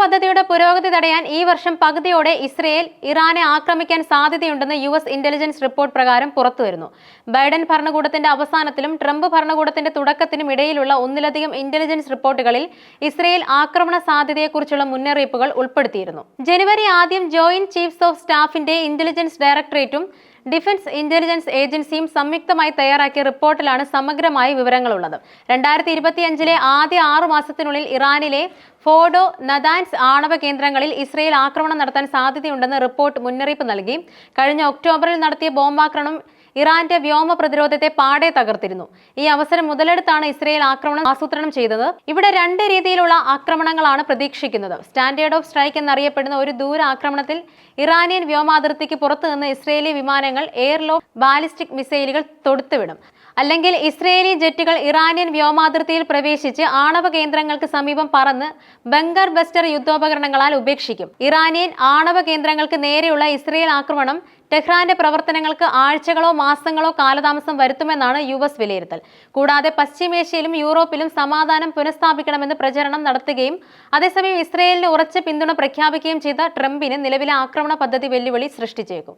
പദ്ധതിയുടെ പുരോഗതി തടയാൻ ഈ വർഷം പകുതിയോടെ ഇസ്രയേൽ ഇറാനെ ആക്രമിക്കാൻ സാധ്യതയുണ്ടെന്ന് യു എസ് ഇന്റലിജൻസ് റിപ്പോർട്ട് പ്രകാരം പുറത്തുവരുന്നു. ബൈഡൻ ഭരണകൂടത്തിന്റെ അവസാനത്തിലും ട്രംപ് ഭരണകൂടത്തിന്റെ തുടക്കത്തിനും ഇടയിലുള്ള ഒന്നിലധികം ഇന്റലിജൻസ് റിപ്പോർട്ടുകളിൽ ഇസ്രയേൽ ആക്രമണ സാധ്യതയെക്കുറിച്ചുള്ള മുന്നറിയിപ്പുകൾ ഉൾപ്പെടുത്തിയിരുന്നു. ജനുവരി ആദ്യം ജോയിന്റ് ചീഫ്സ് ഓഫ് സ്റ്റാഫിന്റെ ഇന്റലിജൻസ് ഡയറക്ടറേറ്റും ഡിഫൻസ് ഇന്റലിജൻസ് ഏജൻസിയും സംയുക്തമായി തയ്യാറാക്കിയ റിപ്പോർട്ടിലാണ് സമഗ്രമായ വിവരങ്ങളുള്ളത്. രണ്ടായിരത്തി ഇരുപത്തിയഞ്ചിലെ ആദ്യ ആറു മാസത്തിനുള്ളിൽ ഇറാനിലെ ഫോഡോ നദാൻസ് ആണവ കേന്ദ്രങ്ങളിൽ ഇസ്രയേൽ ആക്രമണം നടത്താൻ സാധ്യതയുണ്ടെന്ന് റിപ്പോർട്ട് മുന്നറിയിപ്പ് നൽകി. കഴിഞ്ഞ ഒക്ടോബറിൽ നടത്തിയ ബോംബാക്രമണം ഇറാന്റെ വ്യോമ പ്രതിരോധത്തെ പാടെ തകർത്തിരുന്നു. ഈ അവസരം മുതലെടുത്താണ് ഇസ്രയേൽ ആക്രമണം ആസൂത്രണം ചെയ്തത്. ഇവിടെ രണ്ട് രീതിയിലുള്ള ആക്രമണങ്ങളാണ് പ്രതീക്ഷിക്കുന്നത്. സ്റ്റാൻഡേർഡ് ഓഫ് സ്ട്രൈക്ക് എന്നറിയപ്പെടുന്ന ഒരു ദൂര ആക്രമണത്തിൽ ഇറാനിയൻ വ്യോമാതിർത്തിക്ക് പുറത്തുനിന്ന് ഇസ്രയേലി വിമാനങ്ങൾ എയർലോ ബാലിസ്റ്റിക് മിസൈലുകൾ തൊടുത്തുവിടും. അല്ലെങ്കിൽ ഇസ്രയേലി ജെറ്റുകൾ ഇറാനിയൻ വ്യോമാതിർത്തിയിൽ പ്രവേശിച്ച് ആണവ കേന്ദ്രങ്ങൾക്ക് സമീപം പറന്ന് ബംഗർ ബസ്റ്റർ യുദ്ധോപകരണങ്ങളാൽ ഉപേക്ഷിക്കും. ഇറാനിയൻ ആണവ കേന്ദ്രങ്ങൾക്ക് നേരെയുള്ള ഇസ്രയേൽ ആക്രമണം ടെഹ്റാന്റെ പ്രവർത്തനങ്ങൾക്ക് ആഴ്ചകളോ മാസങ്ങളോ കാലതാമസം വരുത്തുമെന്നാണ് യു എസ് വിലയിരുത്തൽ. കൂടാതെ പശ്ചിമേഷ്യയിലും യൂറോപ്പിലും സമാധാനം പുനഃസ്ഥാപിക്കണമെന്ന് പ്രചരണം നടത്തുകയും അതേസമയം ഇസ്രയേലിന് ഉറച്ച പിന്തുണ പ്രഖ്യാപിക്കുകയും ചെയ്ത ട്രംപിന് നിലവിലെ ആക്രമണ പദ്ധതി വെല്ലുവിളി സൃഷ്ടിച്ചേക്കും.